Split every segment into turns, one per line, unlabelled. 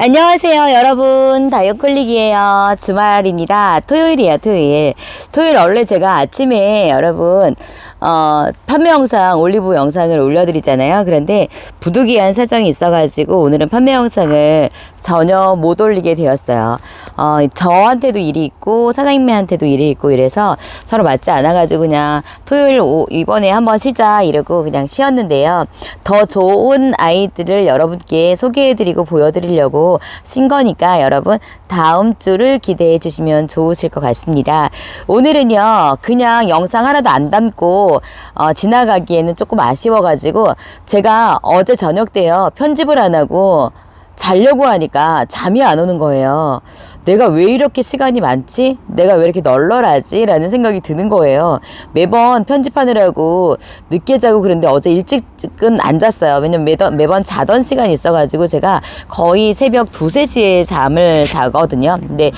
안녕하세요, 여러분. 다이어클릭이에요. 주말입니다. 토요일이에요, 토요일. 토요일 원래 제가 아침에 여러분, 어, 판매 영상, 올리브 영상을 올려드리잖아요. 그런데 부득이한 사정이 있어가지고 오늘은 판매 영상을 전혀 못 올리게 되었어요. 어, 저한테도 일이 있고 사장님한테도 일이 있고 이래서 서로 맞지 않아가지고 그냥 토요일 오, 이번에 한번 쉬자 이러고 그냥 쉬었는데요. 더 좋은 아이들을 여러분께 소개해드리고 보여드리려고 쉰 거니까 여러분 다음 주를 기대해 주시면 좋으실 것 같습니다. 오늘은요 그냥 영상 하나도 안 담고 어, 지나가기에는 조금 아쉬워가지고 제가 어제 저녁 때요 편집을 안 하고 자려고 하니까 잠이 안 오는 거예요. 내가 왜 이렇게 시간이 많지? 내가 왜 이렇게 널널하지? 라는 생각이 드는 거예요. 매번 편집하느라고 늦게 자고 그런데 어제 일찍은 안 잤어요. 왜냐면 매번, 매번 자던 시간이 있어가지고 제가 거의 새벽 두세 시에 잠을 자거든요. 근데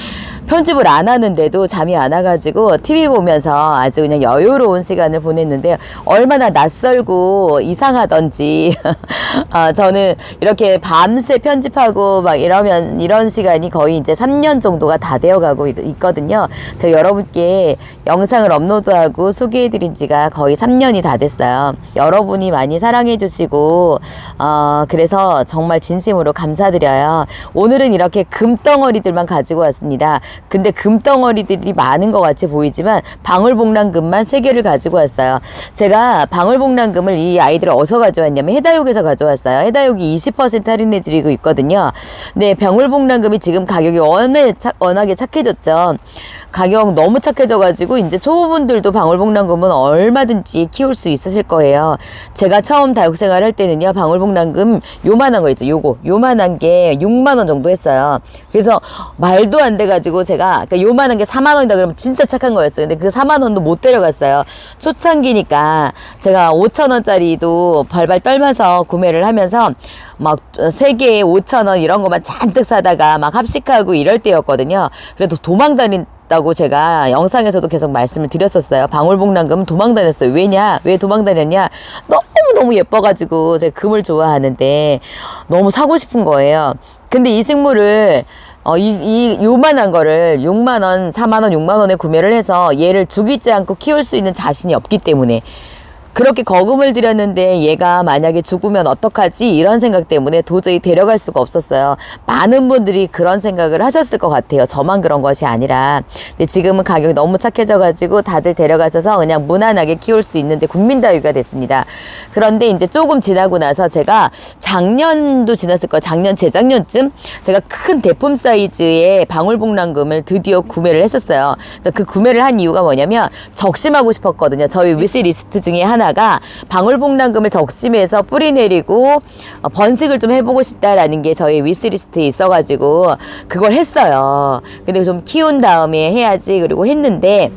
편집을 안 하는데도 잠이 안 와가지고 TV 보면서 아주 그냥 여유로운 시간을 보냈는데 얼마나 낯설고 이상하던지 아, 저는 이렇게 밤새 편집하고 막 이러면 이런 시간이 거의 이제 3년 정도가 다 되어가고 있- 있거든요. 제가 여러분께 영상을 업로드하고 소개해드린 지가 거의 3년이 다 됐어요. 여러분이 많이 사랑해주시고 어, 그래서 정말 진심으로 감사드려요. 오늘은 이렇게 금덩어리들만 가지고 왔습니다. 근데 금덩어리들이 많은 것 같이 보이지만 방울복랑금만 세개를 가지고 왔어요. 제가 방울복랑금을 이 아이들을 어디서 가져왔냐면 해다욕에서 가져왔어요. 해다욕이 20% 할인해 드리고 있거든요. 네, 방울복랑금이 지금 가격이 워낙, 착, 워낙에 착해졌죠. 가격 너무 착해져가지고 이제 초보분들도 방울복랑금은 얼마든지 키울 수 있으실 거예요. 제가 처음 다육 생활 할 때는요, 방울복랑금 요만한 거 있죠. 요거. 요만한 게 6만 원 정도 했어요. 그래서 말도 안 돼가지고 제가 그러니까 요만한 게 4만 원이다 그러면 진짜 착한 거였어요. 근데 그 4만 원도 못 데려갔어요. 초창기니까 제가 5천 원짜리도 발발 떨면서 구매를 하면서 막 세 개에 5천 원 이런 것만 잔뜩 사다가 막 합식하고 이럴 때 였거든요. 그래도 도망 다닌 다고 제가 영상에서도 계속 말씀을 드렸었어요. 방울복랑금 도망 다녔어요. 왜냐? 왜 도망 다녔냐? 너무너무 예뻐가지고 제가 금을 좋아하는데 너무 사고 싶은 거예요. 근데 이 식물을 어, 이, 이, 요만한 거를 6만원, 4만원, 6만원에 구매를 해서 얘를 죽이지 않고 키울 수 있는 자신이 없기 때문에 그렇게 거금을 들였는데 얘가 만약에 죽으면 어떡하지? 이런 생각 때문에 도저히 데려갈 수가 없었어요. 많은 분들이 그런 생각을 하셨을 것 같아요. 저만 그런 것이 아니라. 근데 지금은 가격이 너무 착해져가지고 다들 데려가셔서 그냥 무난하게 키울 수 있는데 국민다육이가 됐습니다. 그런데 이제 조금 지나고 나서 제가 작년도 지났을 거예요. 작년, 재작년쯤 제가 큰 대품 사이즈의 방울복랑금을 드디어 구매를 했었어요. 그 구매를 한 이유가 뭐냐면 적심하고 싶었거든요. 저희 위시 리스트 중에 하나 가 방울복랑금을 적심해서 뿌리 내리고 어, 번식을 좀 해보고 싶다라는 게 저희 위시 리스트에 있어가지고 그걸 했어요. 근데 좀 키운 다음에 해야지 그리고 했는데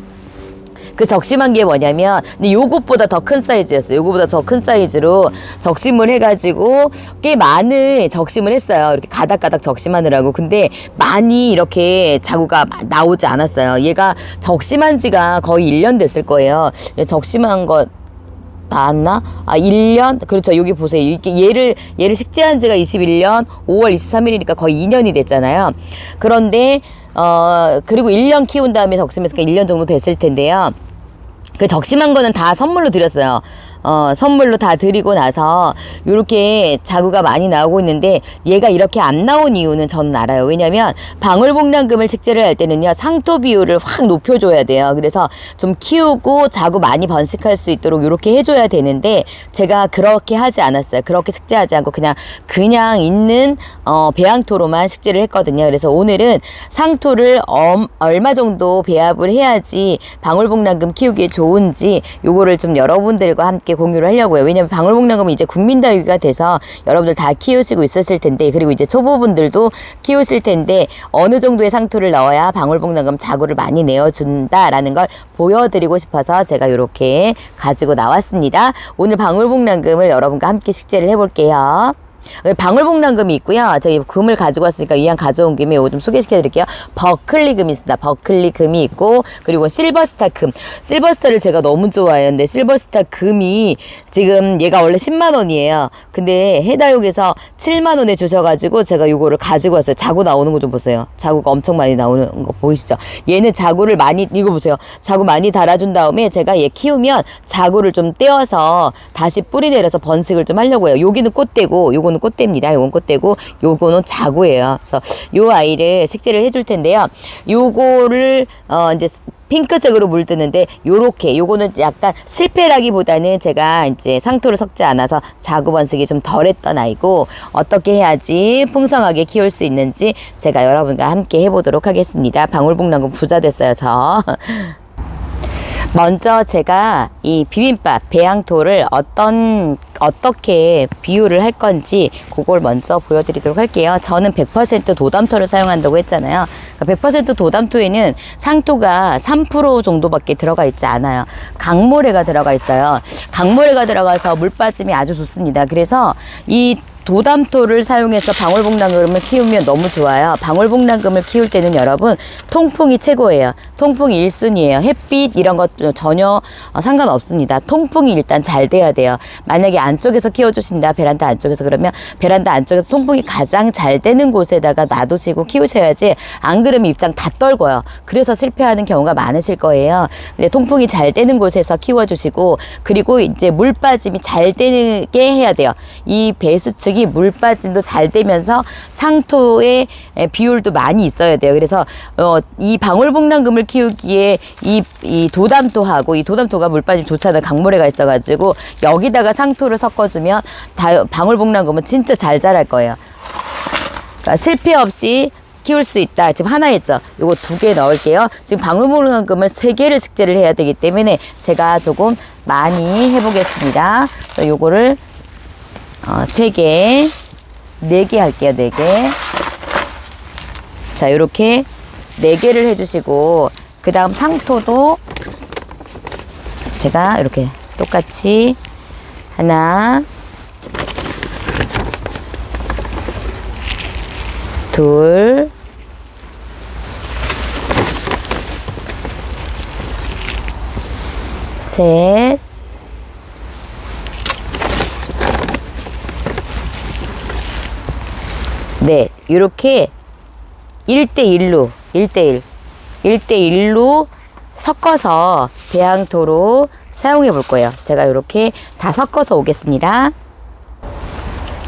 그 적심한 게 뭐냐면 근데 요것보다 더 큰 사이즈였어요. 요거보다 더 큰 사이즈로 적심을 해가지고 꽤 많은 적심을 했어요. 이렇게 가닥가닥 적심하느라고. 근데 많이 이렇게 자구가 마- 나오지 않았어요. 얘가 적심한 지가 거의 1년 됐을 거예요. 적심한 것 나왔나? 아, 1년? 그렇죠. 여기 보세요. 이게 얘를, 얘를 식재한 지가 21년 5월 23일이니까 거의 2년이 됐잖아요. 그런데, 어, 그리고 1년 키운 다음에 적심했으니까 1년 정도 됐을 텐데요. 그 적심한 거는 다 선물로 드렸어요. 어, 선물로 다 드리고 나서 요렇게 자구가 많이 나오고 있는데 얘가 이렇게 안 나온 이유는 저는 알아요. 왜냐면 방울복랑금을 식재를 할 때는요. 상토 비율을 확 높여줘야 돼요. 그래서 좀 키우고 자구 많이 번식할 수 있도록 요렇게 해줘야 되는데 제가 그렇게 하지 않았어요. 그렇게 식재하지 않고 그냥 그냥 있는 어, 배양토로만 식재를 했거든요. 그래서 오늘은 상토를 엄, 얼마 정도 배합을 해야지 방울복랑금 키우기에 좋은지 요거를 좀 여러분들과 함께 공유를 하려고요. 왜냐면 방울복랑금은 이제 국민다육이가 돼서 여러분들 다 키우시고 있었을 텐데 그리고 이제 초보분들도 키우실 텐데 어느 정도의 상토를 넣어야 방울복랑금 자구를 많이 내어준다라는 걸 보여드리고 싶어서 제가 이렇게 가지고 나왔습니다. 오늘 방울복랑금을 여러분과 함께 식재를 해볼게요. 방울복랑금이 있고요. 저기 금을 가지고 왔으니까 이왕 가져온 김에 이거 좀 소개시켜 드릴게요. 버클리 금이 있습니다. 버클리 금이 있고 그리고 실버스타 금. 실버스타를 제가 너무 좋아해요. 근데 실버스타 금이 지금 얘가 원래 10만 원이에요. 근데 해다육에서 7만 원에 주셔 가지고 제가 요거를 가지고 왔어요. 자구 나오는 거 좀 보세요. 자구가 엄청 많이 나오는 거 보이시죠? 얘는 자구를 많이 이거 보세요. 자구 많이 달아준 다음에 제가 얘 키우면 자구를 좀 떼어서 다시 뿌리 내려서 번식을 좀 하려고 해요. 여기는 꽃대고 요거는 꽃대입니다. 요건 꽃대고 요거는 자구예요. 그래서 요 아이를 식재를 해줄 텐데요. 요거를 어 이제 핑크색으로 물드는데 요렇게 요거는 약간 실패라기보다는 제가 이제 상토를 섞지 않아서 자구 번식이 좀 덜했던 아이고 어떻게 해야지 풍성하게 키울 수 있는지 제가 여러분과 함께 해보도록 하겠습니다. 방울복랑금 부자 됐어요 저. 먼저 제가 이 비빔밥 배양토를 어떤 어떻게 비율을 할 건지 그걸 먼저 보여드리도록 할게요. 저는 100% 도담토를 사용한다고 했잖아요. 그러니까 100% 도담토에는 상토가 3% 정도밖에 들어가 있지 않아요. 강모래가 들어가 있어요. 강모래가 들어가서 물 빠짐이 아주 좋습니다. 그래서 이 도담토를 사용해서 방울복랑금을 키우면 너무 좋아요. 방울복랑금을 키울 때는 여러분 통풍이 최고예요. 통풍이 1순위예요. 햇빛 이런 것 전혀 어, 상관없습니다. 통풍이 일단 잘 돼야 돼요. 만약에 안쪽에서 키워주신다 베란다 안쪽에서 그러면 베란다 안쪽에서 통풍이 가장 잘 되는 곳에다가 놔두시고 키우셔야지 안 그러면 입장 다 떨고요. 그래서 실패하는 경우가 많으실 거예요. 근데 통풍이 잘 되는 곳에서 키워주시고 그리고 이제 물 빠짐이 잘 되게 해야 돼요. 이 배수축이 물 빠짐도 잘 되면서 상토의 에, 비율도 많이 있어야 돼요. 그래서 어, 이 방울복랑금을 키우기에 이, 이 도담토하고 이 도담토가 물 빠짐 좋잖아요. 강모래가 있어가지고 여기다가 상토를 섞어주면 다, 방울복랑금은 진짜 잘 자랄 거예요. 그러니까 실패 없이 키울 수 있다. 지금 하나 했죠. 요거 두 개 넣을게요. 지금 방울복랑금을 세 개를 식재를 해야 되기 때문에 제가 조금 많이 해보겠습니다. 요거를 어, 세 개, 네 개 할게요. 네 개. 자, 요렇게 네 개를 해주시고 그 다음 상토도 제가 이렇게 똑같이 하나, 둘, 셋, 넷. 이렇게 1대1로, 1대1, 1대1로 섞어서 배양토로 사용해 볼 거예요. 제가 이렇게 다 섞어서 오겠습니다.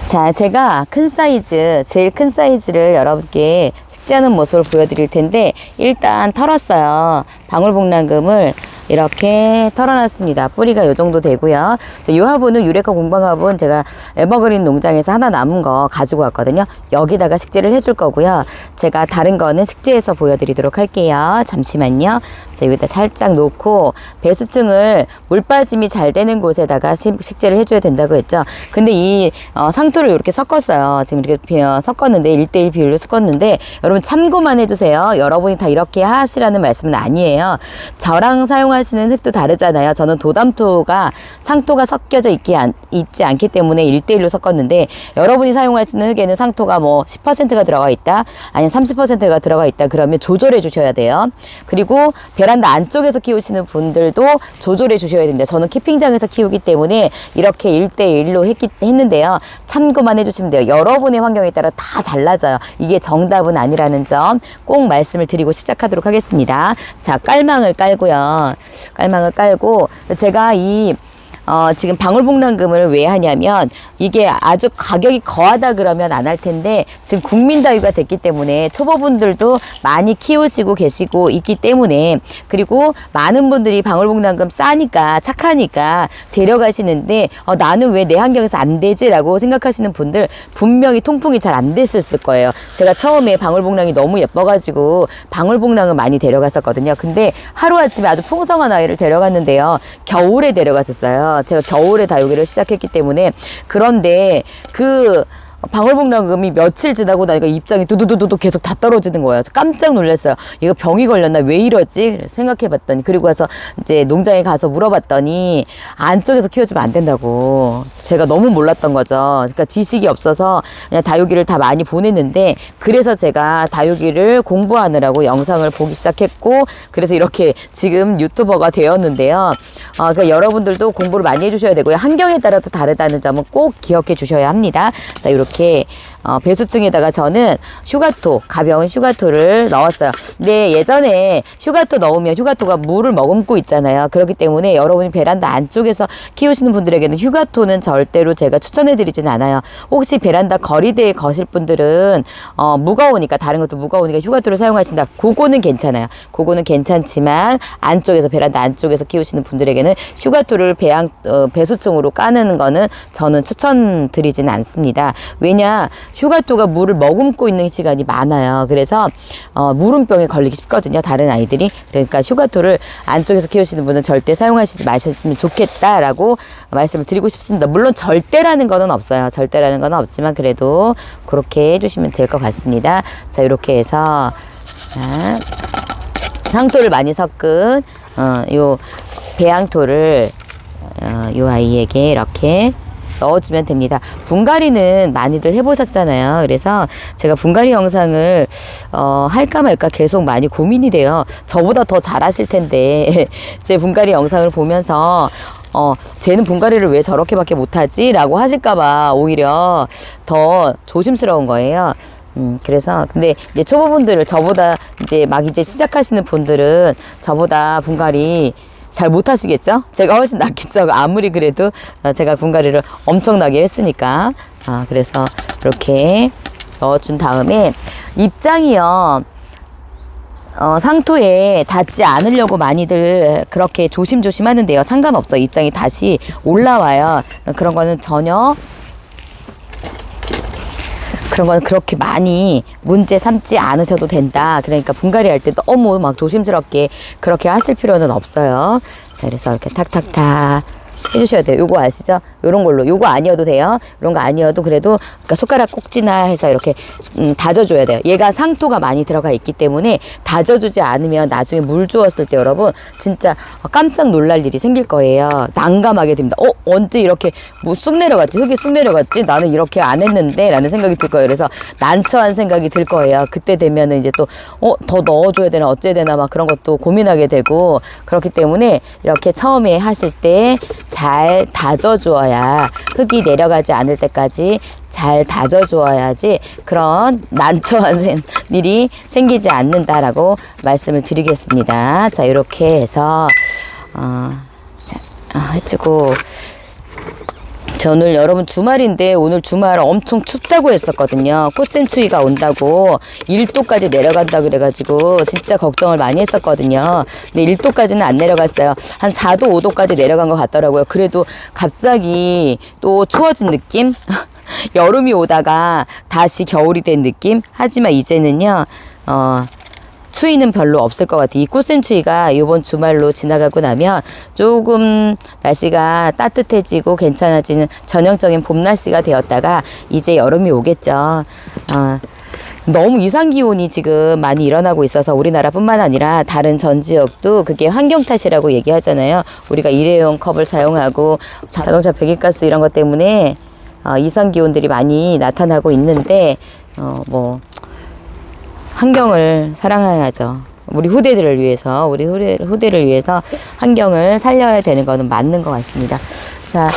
자, 제가 큰 사이즈, 제일 큰 사이즈를 여러분께 식재하는 모습을 보여드릴 텐데, 일단 털었어요. 방울복랑금을 이렇게 털어놨습니다. 뿌리가 이 정도 되고요. 이 화분은 유레카 공방화분 제가 에버그린 농장에서 하나 남은 거 가지고 왔거든요. 여기다가 식재를 해줄 거고요. 제가 다른 거는 식재해서 보여드리도록 할게요. 잠시만요. 자, 여기다 살짝 놓고 배수층을 물 빠짐이 잘 되는 곳에다가 식- 식재를 해줘야 된다고 했죠. 근데 이 어, 상토를 이렇게 섞었어요. 지금 이렇게 비- 어, 섞었는데 1대1 비율로 섞었는데 여러분 참고만 해주세요. 여러분이 다 이렇게 하시라는 말씀은 아니에요. 저랑 사용하 시는 흙도 다르잖아요. 저는 도담토가 상토가 섞여져 있기 안, 있지 않기 때문에 1대1로 섞었는데 여러분이 사용하시는 흙에는 상토가 뭐 10%가 들어가 있다 아니면 30%가 들어가 있다 그러면 조절해 주셔야 돼요. 그리고 베란다 안쪽에서 키우시는 분들도 조절해 주셔야 됩니다. 저는 키핑장에서 키우기 때문에 이렇게 1대1로 했기, 했는데요. 참고만 해주시면 돼요. 여러분의 환경에 따라 다 달라져요. 이게 정답은 아니라는 점 꼭 말씀을 드리고 시작하도록 하겠습니다. 자, 깔망을 깔고요. 깔망을 깔고 제가 이 어, 지금 방울복랑금을 왜 하냐면 이게 아주 가격이 거하다 그러면 안 할 텐데 지금 국민다유가 됐기 때문에 초보분들도 많이 키우시고 계시고 있기 때문에 그리고 많은 분들이 방울복랑금 싸니까 착하니까 데려가시는데 어, 나는 왜 내 환경에서 안 되지 라고 생각하시는 분들 분명히 통풍이 잘 안 됐을 거예요. 제가 처음에 방울복랑이 너무 예뻐가지고 방울복랑을 많이 데려갔었거든요. 근데 하루아침에 아주 풍성한 아이를 데려갔는데요. 겨울에 데려갔었어요. 제가 겨울에 다육이를 시작했기 때문에 그런데 그 방울복랑금이 며칠 지나고 나니까 입장이 두두두두두 계속 다 떨어지는 거예요. 깜짝 놀랐어요. 이거 병이 걸렸나 왜 이러지? 생각해봤더니 그리고 가서 이제 농장에 가서 물어봤더니 안쪽에서 키워주면 안 된다고. 제가 너무 몰랐던 거죠. 그러니까 지식이 없어서 그냥 다육이를 다 많이 보냈는데 그래서 제가 다육이를 공부하느라고 영상을 보기 시작했고 그래서 이렇게 지금 유튜버가 되었는데요. 어, 그러니까 여러분들도 공부를 많이 해주셔야 되고요. 환경에 따라 또 다르다는 점은 꼭 기억해 주셔야 합니다. 자, 이렇게 어, 배수층에다가 저는 휴가토, 가벼운 휴가토를 넣었어요. 근데 예전에 휴가토 넣으면 휴가토가 물을 머금고 있잖아요. 그렇기 때문에 여러분이 베란다 안쪽에서 키우시는 분들에게는 휴가토는 절대로 제가 추천해 드리진 않아요. 혹시 베란다 거리대에 거실 분들은 어, 무거우니까 다른 것도 무거우니까 휴가토를 사용하신다. 그거는 괜찮아요. 그거는 괜찮지만 안쪽에서 베란다 안쪽에서 키우시는 분들에게는 휴가토를 배양 어, 배수층으로 까는 거는 저는 추천드리지는 않습니다. 왜냐 휴가토가 물을 머금고 있는 시간이 많아요. 그래서 어, 물음병에 걸리기 쉽거든요. 다른 아이들이 그러니까 휴가토를 안쪽에서 키우시는 분은 절대 사용하시지 마셨으면 좋겠다라고 말씀을 드리고 싶습니다. 물론 절대라는 거는 없어요. 절대라는 건 없지만 그래도 그렇게 해주시면 될 것 같습니다. 자 이렇게 해서 자, 상토를 많이 섞은 어, 요 배양토를 어, 요 아이에게 이렇게 넣어주면 됩니다. 분갈이는 많이들 해보셨잖아요. 그래서 제가 분갈이 영상을 어, 할까 말까 계속 많이 고민이 돼요. 저보다 더 잘하실 텐데 제 분갈이 영상을 보면서 어, 쟤는 분갈이를 왜 저렇게밖에 못하지? 라고 하실까봐 오히려 더 조심스러운 거예요. 음, 그래서, 근데 이제 초보분들을 저보다 이제 막 이제 시작하시는 분들은 저보다 분갈이 잘 못하시겠죠? 제가 훨씬 낫겠죠? 아무리 그래도 어, 제가 분갈이를 엄청나게 했으니까. 아, 그래서 이렇게 넣어준 다음에 입장이요. 어, 상토에 닿지 않으려고 많이들 그렇게 조심조심 하는데요. 상관없어. 입장이 다시 올라와요. 그런 거는 전혀 그런 건 그렇게 많이 문제 삼지 않으셔도 된다. 그러니까 분갈이 할 때 너무 막 조심스럽게 그렇게 하실 필요는 없어요. 자, 그래서 이렇게 탁탁탁 해주셔야 돼요. 요거 아시죠? 요런 걸로. 요거 아니어도 돼요. 이런 거 아니어도 그래도 그러니까 손가락 꼭지나 해서 이렇게 음, 다져줘야 돼요. 얘가 상토가 많이 들어가 있기 때문에 다져주지 않으면 나중에 물 주었을 때 여러분 진짜 깜짝 놀랄 일이 생길 거예요. 난감하게 됩니다. 어? 언제 이렇게 뭐 쑥 내려갔지? 흙이 쑥 내려갔지? 나는 이렇게 안 했는데? 라는 생각이 들 거예요. 그래서 난처한 생각이 들 거예요. 그때 되면은 이제 또, 어? 더 넣어줘야 되나? 어째야 되나? 막 그런 것도 고민하게 되고 그렇기 때문에 이렇게 처음에 하실 때잘 다져주어야 흙이 내려가지 않을 때까지 잘 다져주어야지 그런 난처한 생- 일이 생기지 않는다라고 말씀을 드리겠습니다. 자, 이렇게 해서, 어, 자, 아, 해주고, 저 오늘 여러분 주말인데 오늘 주말 엄청 춥다고 했었거든요. 꽃샘추위가 온다고 1도까지 내려간다 그래가지고 진짜 걱정을 많이 했었거든요. 근데 1도까지는 안 내려갔어요. 한 4도, 5도까지 내려간 것 같더라고요. 그래도 갑자기 또 추워진 느낌? 여름이 오다가 다시 겨울이 된 느낌? 하지만 이제는요, 어, 추위는 별로 없을 것 같아요. 이 꽃샘추위가 이번 주말로 지나가고 나면 조금 날씨가 따뜻해지고 괜찮아지는 전형적인 봄 날씨가 되었다가 이제 여름이 오겠죠. 어, 너무 이상 기온이 지금 많이 일어나고 있어서 우리나라뿐만 아니라 다른 전 지역도 그게 환경 탓이라고 얘기하잖아요. 우리가 일회용 컵을 사용하고 자동차 배기가스 이런 것 때문에 어, 이상 기온들이 많이 나타나고 있는데 어, 뭐 환경을 사랑해야죠. 우리 후대들을 위해서, 우리 후대, 후대를 위해서 환경을 살려야 되는 거는 맞는 것 같습니다. 자,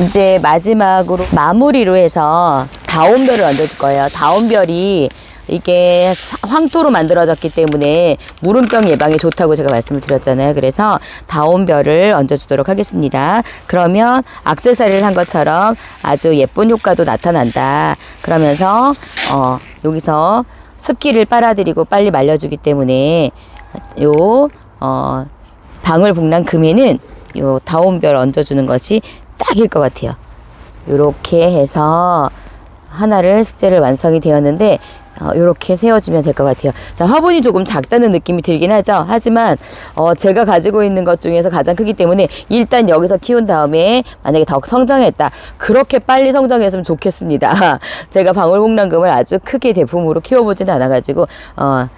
이제 마지막으로 마무리로 해서 다온별을 얹어줄 거예요. 다온별이 이게 사- 황토로 만들어졌기 때문에 물음병 예방에 좋다고 제가 말씀을 드렸잖아요. 그래서 다온별을 얹어주도록 하겠습니다. 그러면 악세사리를 한 것처럼 아주 예쁜 효과도 나타난다. 그러면서 어, 여기서 습기를 빨아들이고 빨리 말려주기 때문에 요 어, 방울 복랑 금에는 요 다온별 얹어주는 것이 딱일 것 같아요. 요렇게 해서 하나를 숙제를 완성이 되었는데 어, 이렇게 세워주면 될 것 같아요. 자, 화분이 조금 작다는 느낌이 들긴 하죠. 하지만 어, 제가 가지고 있는 것 중에서 가장 크기 때문에 일단 여기서 키운 다음에 만약에 더 성장했다. 그렇게 빨리 성장했으면 좋겠습니다. 제가 방울복랑금을 아주 크게 대품으로 키워보지는 않아가지고 어,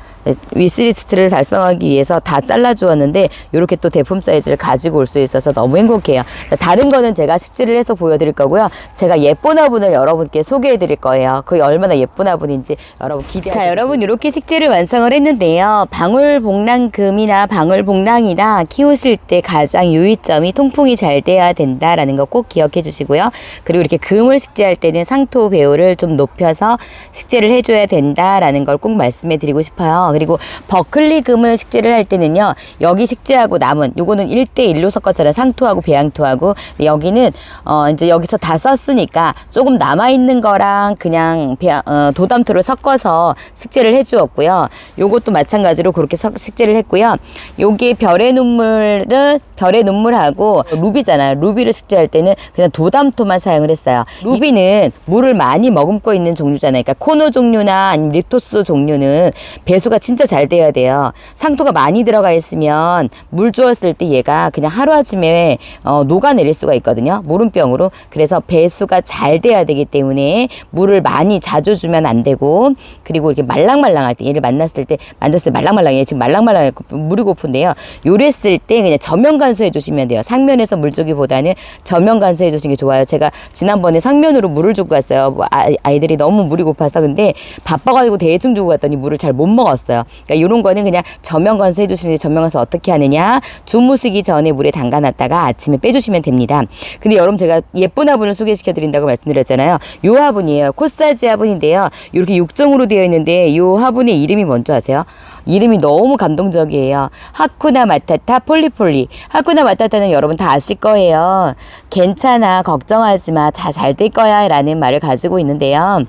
위스리스트를 달성하기 위해서 다 잘라주었는데 이렇게 또 대품 사이즈를 가지고 올 수 있어서 너무 행복해요. 다른 거는 제가 식재를 해서 보여드릴 거고요. 제가 예쁜 화분을 여러분께 소개해드릴 거예요. 그게 얼마나 예쁜 화분인지 여러분 기대하세요. 자, 여러분 이렇게 식재를 완성을 했는데요. 방울복랑금이나 방울복랑이나 키우실 때 가장 유의점이 통풍이 잘 돼야 된다라는 거 꼭 기억해 주시고요. 그리고 이렇게 금을 식재할 때는 상토 배우를 좀 높여서 식재를 해줘야 된다라는 걸 꼭 말씀해 드리고 싶어요. 그리고 버클리 금을 식재를 할 때는요. 여기 식재하고 남은 요거는 1대1로 섞었잖아요. 상토하고 배양토하고 여기는 어 이제 여기서 다 썼으니까 조금 남아 있는 거랑 그냥 배양, 어, 도담토를 섞어서 식재를 해 주었고요. 요것도 마찬가지로 그렇게 석- 식재를 했고요. 요게 별의 눈물은 별의 눈물하고 루비잖아요. 루비를 식재할 때는 그냥 도담토만 사용을 했어요. 루비는 물을 많이 머금고 있는 종류잖아요. 그러니까 코노 종류나 아니면 립토스 종류는 배수가 진짜 잘 돼야 돼요. 상토가 많이 들어가 있으면 물 주었을 때 얘가 그냥 하루아침에 어, 녹아내릴 수가 있거든요. 물음병으로. 그래서 배수가 잘 돼야 되기 때문에 물을 많이 자주 주면 안 되고 그리고 이렇게 말랑말랑할 때 얘를 만났을 때 만졌을 때 말랑말랑해 지금 말랑말랑해 물이 고픈데요. 요랬을 때 그냥 저면 간 수해 주시면 돼요. 상면에서 물 주기보다는 저면 간수해 주시는 게 좋아요. 제가 지난번에 상면으로 물을 주고 갔어요. 뭐 아, 아이들이 너무 물이 고파서 근데 바빠가지고 대충 주고 갔더니 물을 잘 못 먹었어요. 그러니까 이런 거는 그냥 저면 간수해 주시는데 저면 간수 어떻게 하느냐 주무시기 전에 물에 담가놨다가 아침에 빼주시면 됩니다. 근데 여러분 제가 예쁜 화분을 소개시켜 드린다고 말씀드렸잖아요. 요 화분이에요. 코사지 화분인데요. 이렇게 육정으로 되어 있는데 요 화분의 이름이 뭔지 아세요? 이름이 너무 감동적이에요. 하쿠나 마타타 폴리폴리. 하쿠나 마타타는 여러분 다 아실 거예요. 괜찮아, 걱정하지 마, 다 잘 될 거야. 라는 말을 가지고 있는데요.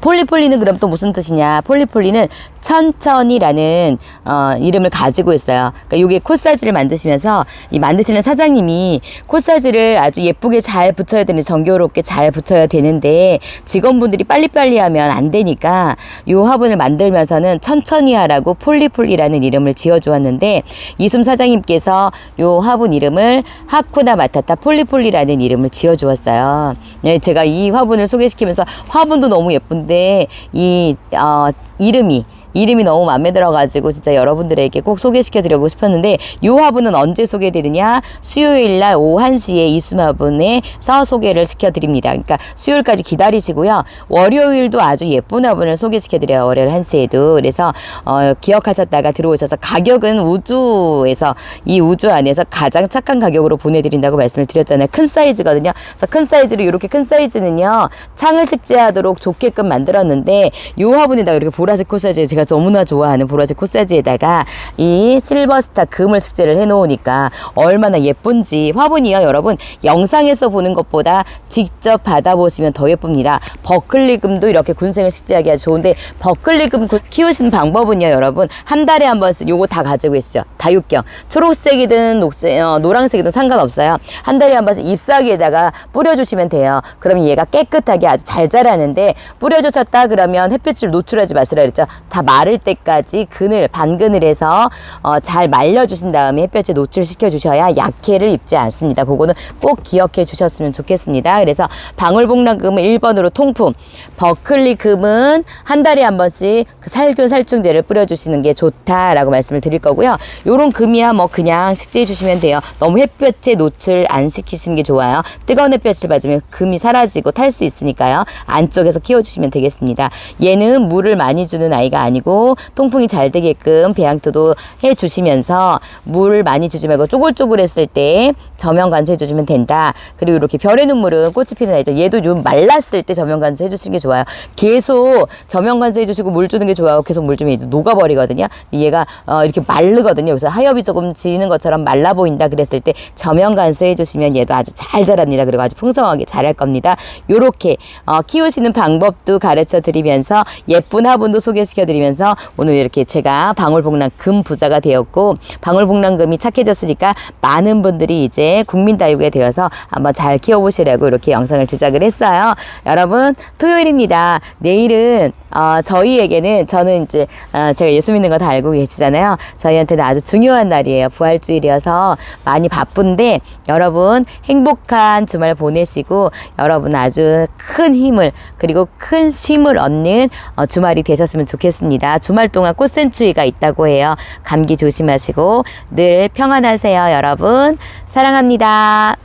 폴리폴리는 그럼 또 무슨 뜻이냐? 폴리폴리는 천천히라는 어, 이름을 가지고 있어요. 그러니까 요게 코사지를 만드시면서 이 만드시는 사장님이 코사지를 아주 예쁘게 잘 붙여야 되는 정교롭게 잘 붙여야 되는데 직원분들이 빨리빨리 하면 안 되니까 요 화분을 만들면서는 천천히 하라고 폴리폴리라는 이름을 지어 주었는데 이숨 사장님께서 요 화분 이름을 하쿠나 마타타 폴리폴리라는 이름을 지어 주었어요. 네, 제가 이 화분을 소개시키면서 화분도 너무 예 쁜데 이 어, 이름이 이름이 너무 마음에 들어가지고 진짜 여러분들에게 꼭 소개시켜 드리고 싶었는데 이 화분은 언제 소개되느냐 수요일 날 오후 1시에 이수화분에서 소개를 시켜 드립니다. 그러니까 수요일까지 기다리시고요. 월요일도 아주 예쁜 화분을 소개시켜 드려요. 월요일 1시에도. 그래서 어, 기억하셨다가 들어오셔서 가격은 우주에서 이 우주 안에서 가장 착한 가격으로 보내드린다고 말씀을 드렸잖아요. 큰 사이즈거든요. 그래서 큰 사이즈로 이렇게 큰 사이즈는요 창을 식재하도록 좋게끔 만들었는데 이 화분에다가 이렇게 보라색 코사지 제가 너무나 좋아하는 보라색 코사지에다가 이 실버스타 금을 식재를 해놓으니까 얼마나 예쁜지 화분이요 여러분. 영상에서 보는 것보다 직접 받아보시면 더 예쁩니다. 버클리금도 이렇게 군생을 식재하기가 좋은데 버클리금 구- 키우시는 방법은요 여러분. 한 달에 한 번씩 요거 다 가지고 있죠? 다육경. 초록색이든 녹색 어, 노란색이든 상관없어요. 한 달에 한 번씩 잎사귀에다가 뿌려주시면 돼요. 그럼 얘가 깨끗하게 아주 잘 자라는데 뿌려주셨다 그러면 햇빛을 노출하지 마시라 그랬죠? 다 마를 때까지 그늘 반그늘에서 어, 잘 말려주신 다음에 햇볕에 노출시켜 주셔야 약해를 입지 않습니다. 그거는 꼭 기억해 주셨으면 좋겠습니다. 그래서 방울복랑금은 1번으로 통풍 버클리금은 한 달에 한 번씩 그 살균 살충제를 뿌려주시는 게 좋다라고 말씀을 드릴 거고요. 요런 금이야 뭐 그냥 식재해 주시면 돼요. 너무 햇볕에 노출 안 시키시는 게 좋아요. 뜨거운 햇볕을 맞으면 금이 사라지고 탈 수 있으니까요. 안쪽에서 키워주시면 되겠습니다. 얘는 물을 많이 주는 아이가 아니고 통풍이 잘 되게끔 배양토도 해 주시면서 물을 많이 주지 말고 쪼글쪼글했을 때 저면 간수해 주시면 된다. 그리고 이렇게 별의 눈물은 꽃이 피는 아이죠 얘도 좀 말랐을 때 저면 간수 해주시는 게 좋아요. 계속 저면 간수 해주시고 물 주는 게 좋아요. 계속 물 주면 얘도 녹아버리거든요. 얘가 어, 이렇게 마르거든요. 그래서 하엽이 조금 지는 것처럼 말라 보인다 그랬을 때 저면 간수 해 주시면 얘도 아주 잘 자랍니다. 그리고 아주 풍성하게 자랄 겁니다. 요렇게 어, 키우시는 방법도 가르쳐 드리면서 예쁜 화분도 소개시켜 드리면서 되면서 오늘 이렇게 제가 방울복랑 금 부자가 되었고 방울복랑금이 착해졌으니까 많은 분들이 이제 국민다육에 되어서 한번 잘 키워보시라고 이렇게 영상을 제작을 했어요. 여러분 토요일입니다. 내일은 어, 저희에게는 저는 이제 어, 제가 예수 믿는 거 다 알고 계시잖아요. 저희한테는 아주 중요한 날이에요. 부활주일이어서 많이 바쁜데 여러분 행복한 주말 보내시고 여러분 아주 큰 힘을 그리고 큰 쉼을 얻는 어, 주말이 되셨으면 좋겠 습니다. 주말 동안 꽃샘추위가 있다고 해요. 감기 조심하시고 늘 평안하세요, 여러분. 사랑합니다.